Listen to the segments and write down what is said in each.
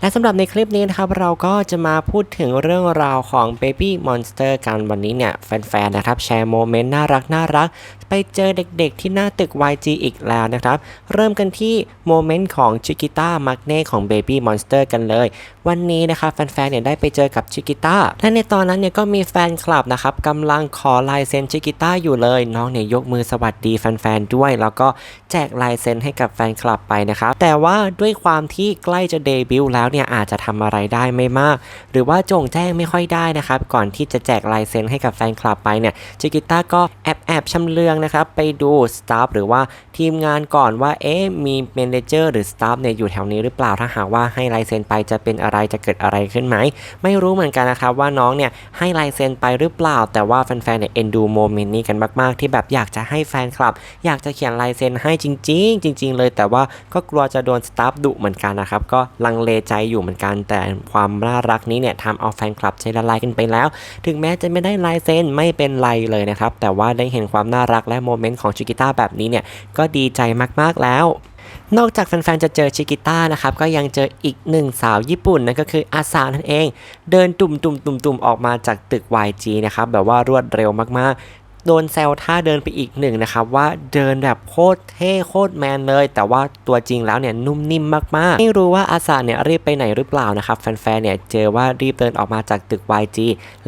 และสำหรับในคลิปนี้นะครับเราก็จะมาพูดถึงเรื่องราวของ Baby Monster กันวันนี้เนี่ยแฟนๆนะครับแชร์โมเมนต์น่ารักน่ารักไปเจอเด็กๆที่หน้าตึก YG อีกแล้วนะครับ เริ่มกันที่โมเมนต์ของชิกิต้ามักเน่ของ Baby Monster กันเลย วันนี้นะครับแฟนๆเนี่ยได้ไปเจอกับชิกิต้าและในตอนนั้นเนี่ยก็มีแฟนคลับนะครับกำลังขอลายเซ็นชิกิต้าอยู่เลยน้องเนี่ยยกมือสวัสดีแฟนๆด้วย แล้วก็แจกลายเซ็นให้กับแฟนคลับไปนะครับแต่ว่าด้วยความที่ใกล้จะเดบิวต์แล้วเนี่ยอาจจะทำอะไรได้ไม่มาก หรือว่าจงแจ้งไม่ค่อยได้นะครับ ก่อนที่จะแจกลายเซ็นให้กับแฟนคลับไปเนี่ยชิกิต้าก็แอบแอบชำเลืองนะครับ ไปดูสตาฟหรือว่าทีมงานก่อนว่าเอ๊ะมีเมนเจอร์หรือสตาฟเนี่ยอยู่แถวนี้หรือเปล่าถ้าหากว่าให้ลายเซ็นไปจะเป็นอะไรจะเกิดอะไรขึ้นไหม ไม่รู้เหมือนกันนะครับว่าน้องเนี่ยให้ลายเซ็นไปหรือเปล่า แต่ว่าแฟนๆเนี่ยเอ็นดูโมเมนต์นี้กันมากๆ ที่แบบอยากจะให้แฟนคลับ อยากจะเขียนลายเซ็นให้จริง ๆ จริง ๆ เลย แต่ว่าก็กลัวจะโดนสตาฟดุเหมือนกันนะครับก็ลังเลใจอยู่เหมือนกัน แต่ความน่ารักนี้เนี่ยทำเอาแฟนคลับใจละลายกันไปแล้ว ถึงแม้จะไม่ได้ลายเซ็นไม่เป็นไรเลยนะครับ แต่ว่าได้เห็นความน่ารักและโมเมนต์ของชิกิต้าแบบนี้เนี่ยก็ดีใจมากๆแล้วนอกจากแฟนๆ จะเจอชิกิต้านะครับ ก็ยังเจออีกหนึ่งสาวญี่ปุ่นนั่นก็คืออาซานั่นเอง เดินตุ่มตุ่มตุ่มตุ่มๆออกมาจากตึก YG นะครับ แบบว่ารวดเร็วมากๆ โดนแซวท่าเดินไปอีกหนึ่งนะครับว่าเดินแบบโคตรเท่โคตรแมนเลย แต่ว่าตัวจริงแล้วเนี่ยนุ่มนิ่มมากๆ ไม่รู้ว่าอาซาเนี่ยรีบไปไหนหรือเปล่านะครับแฟนๆเนี่ยเจอว่ารีบเดินออกมาจากตึก YG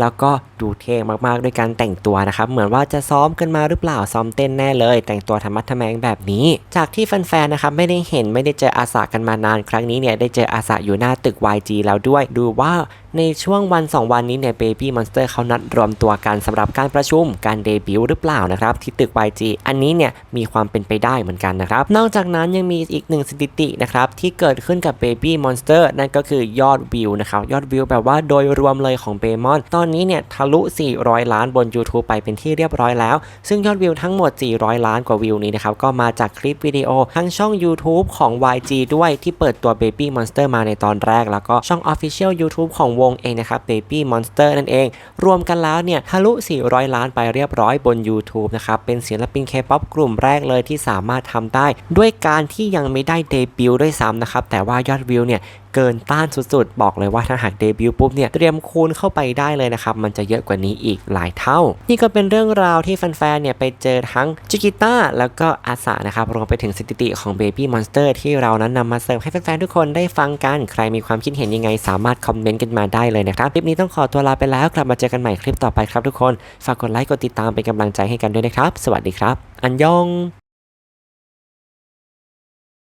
แล้วก็ดูเท่มากๆ ด้วยการแต่งตัวนะครับเหมือนว่าจะซ้อมกันมาหรือเปล่าซ้อมเต้นแน่เลย แต่งตัวธรรมะทะแมงแบบนี้ จากที่แฟนๆนะครับไม่ได้เห็นไม่ได้เจออาสากันมานาน ครั้งนี้เนี่ยได้เจออาสาอยู่หน้าตึก YG แล้วด้วย ดูว่า ในช่วงวัน 2 วันนี้เนี่ย Baby Monster เขานัดรวมตัวกันสำหรับการประชุมการเดบิวต์หรือเปล่านะครับที่ตึก YG อันนี้เนี่ยมีความเป็นไปได้เหมือนกันนะครับ นอกจากนั้นยังมีอีกหนึ่งสถิตินะครับที่เกิดขึ้นกับ Baby Monster นั่นก็คือยอดวิวนะครับยอดวิวแบบว่าโดยรวมเลยของเบมอนตอนนี้เนี่ยทะลุ 400 ล้านบน YouTube ไปเป็นที่เรียบร้อยแล้ว ซึ่งยอดวิวทั้งหมด 400 ล้านกว่าวิวนี้นะครับก็มาจากคลิปวิดีโอทั้งช่อง YouTube ของ YG ด้วยที่เปิดตัว Baby Monster มาในตอนแรก แล้วก็ช่อง Official YouTube ของวงเองนะครับ Baby Monster นั่นเอง รวมกันแล้วเนี่ยทะลุ 400 ล้านไปเรียบร้อยบน YouTube นะครับ เป็นศิลปิน K-POP กลุ่มแรกเลยที่สามารถทำได้ ด้วยการที่ยังไม่ได้เดบิวต์ด้วยซ้ำนะครับ แต่ว่ายอดวิวเนี่ยเกินต้านสุดๆ บอกเลยว่าถ้าหากเดบิวต์ปุ๊บเนี่ยเตรียมคูณเข้าไปได้เลยนะครับ มันจะเยอะกว่านี้อีกหลายเท่า นี่ก็เป็นเรื่องราวที่แฟนๆเนี่ยไปเจอทั้งจิกิต้าแล้วก็อาสานะครับ รวมไปถึงสถิติของ Baby Monster ที่เรานั้นนำมาเสิร์ฟให้แฟนๆทุกคนได้ฟังกัน ใครมีความคิดเห็นยังไงสามารถคอมเมนต์กันมาได้เลยนะครับ คลิปนี้ต้องขอตัวลาไปแล้ว กลับมาเจอกันใหม่คลิปต่อไปครับทุกคน ฝากกดไลค์ กดติดตามเป็นกำลังใจให้กันด้วยนะครับ สวัสดีครับ อันยอง